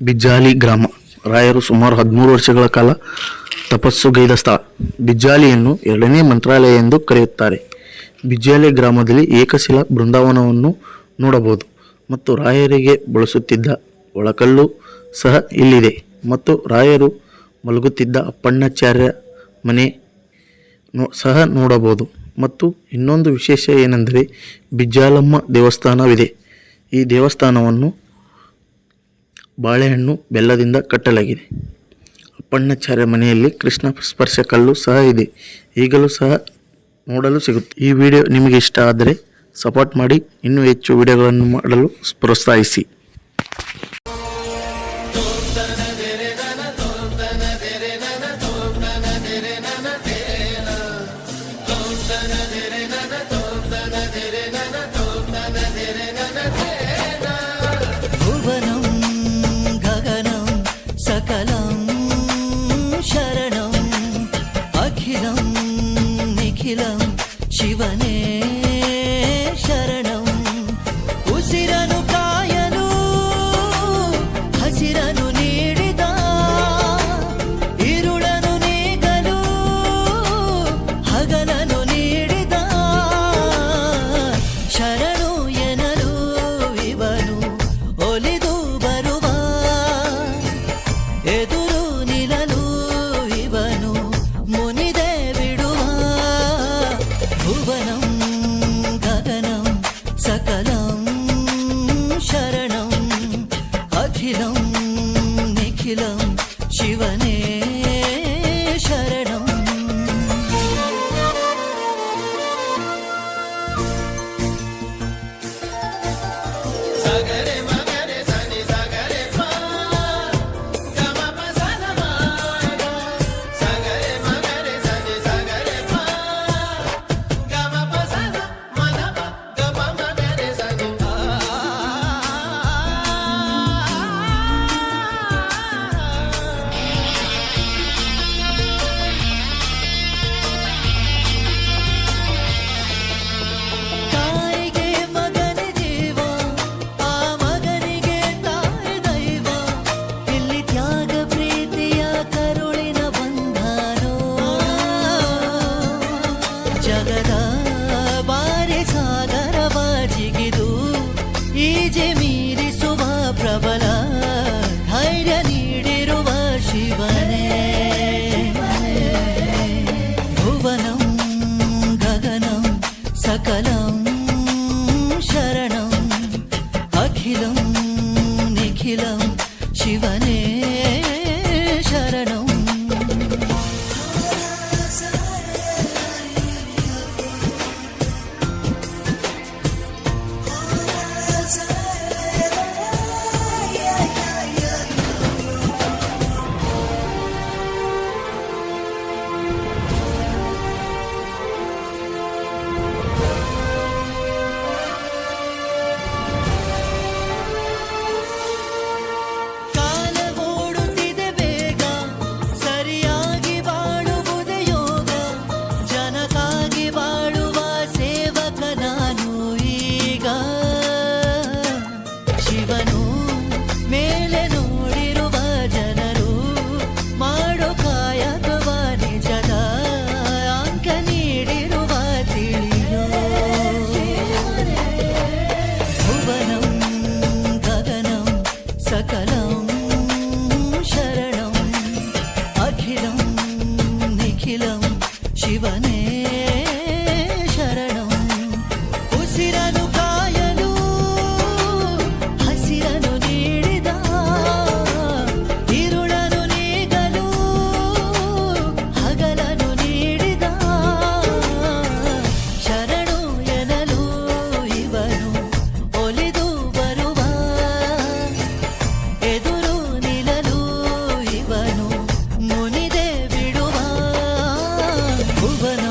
ಬಿಜ್ಜಾಲಿ ಗ್ರಾಮ. ರಾಯರು ಸುಮಾರು ಹದಿಮೂರು ವರ್ಷಗಳ ಕಾಲ ತಪಸ್ಸುಗೈದ ಸ್ಥಳ ಬಿಜ್ಜಾಲಿಯನ್ನು ಎರಡನೇ ಮಂತ್ರಾಲಯ ಎಂದು ಕರೆಯುತ್ತಾರೆ. ಬಿಜ್ಜಾಲಿ ಗ್ರಾಮದಲ್ಲಿ ಏಕಶಿಲಾ ಬೃಂದಾವನವನ್ನು ನೋಡಬಹುದು ಮತ್ತು ರಾಯರಿಗೆ ಬಳಸುತ್ತಿದ್ದ ಒಳಕಲ್ಲು ಸಹ ಇಲ್ಲಿದೆ ಮತ್ತು ರಾಯರು ಮಲಗುತ್ತಿದ್ದ ಅಪ್ಪಣ್ಣಾಚಾರ್ಯ ಮನೆ ಸಹ ನೋಡಬಹುದು. ಮತ್ತು ಇನ್ನೊಂದು ವಿಶೇಷ ಏನೆಂದರೆ ಬಿಜ್ಜಾಲಮ್ಮ ದೇವಸ್ಥಾನವಿದೆ. ಈ ದೇವಸ್ಥಾನವನ್ನು ಬಾಳೆಹಣ್ಣು ಬೆಲ್ಲದಿಂದ ಕಟ್ಟಲಾಗಿದೆ. ಅಪ್ಪಣ್ಣಾಚಾರ್ಯ ಮನೆಯಲ್ಲಿ ಕೃಷ್ಣ ಸ್ಪರ್ಶ ಕಲ್ಲು ಸಹ ಇದೆ. ಈಗಲೂ ಸಹ ನೋಡಲು ಸಿಗುತ್ತೆ. ಈ ವಿಡಿಯೋ ನಿಮಗೆ ಇಷ್ಟ ಆದರೆ ಸಪೋರ್ಟ್ ಮಾಡಿ. ಇನ್ನೂ ಹೆಚ್ಚು ವಿಡಿಯೋಗಳನ್ನು ಮಾಡಲು ಪ್ರೋತ್ಸಾಹಿಸಿ. అఖిలం శివనే அகிலம் சிவனே. escuridão जीवन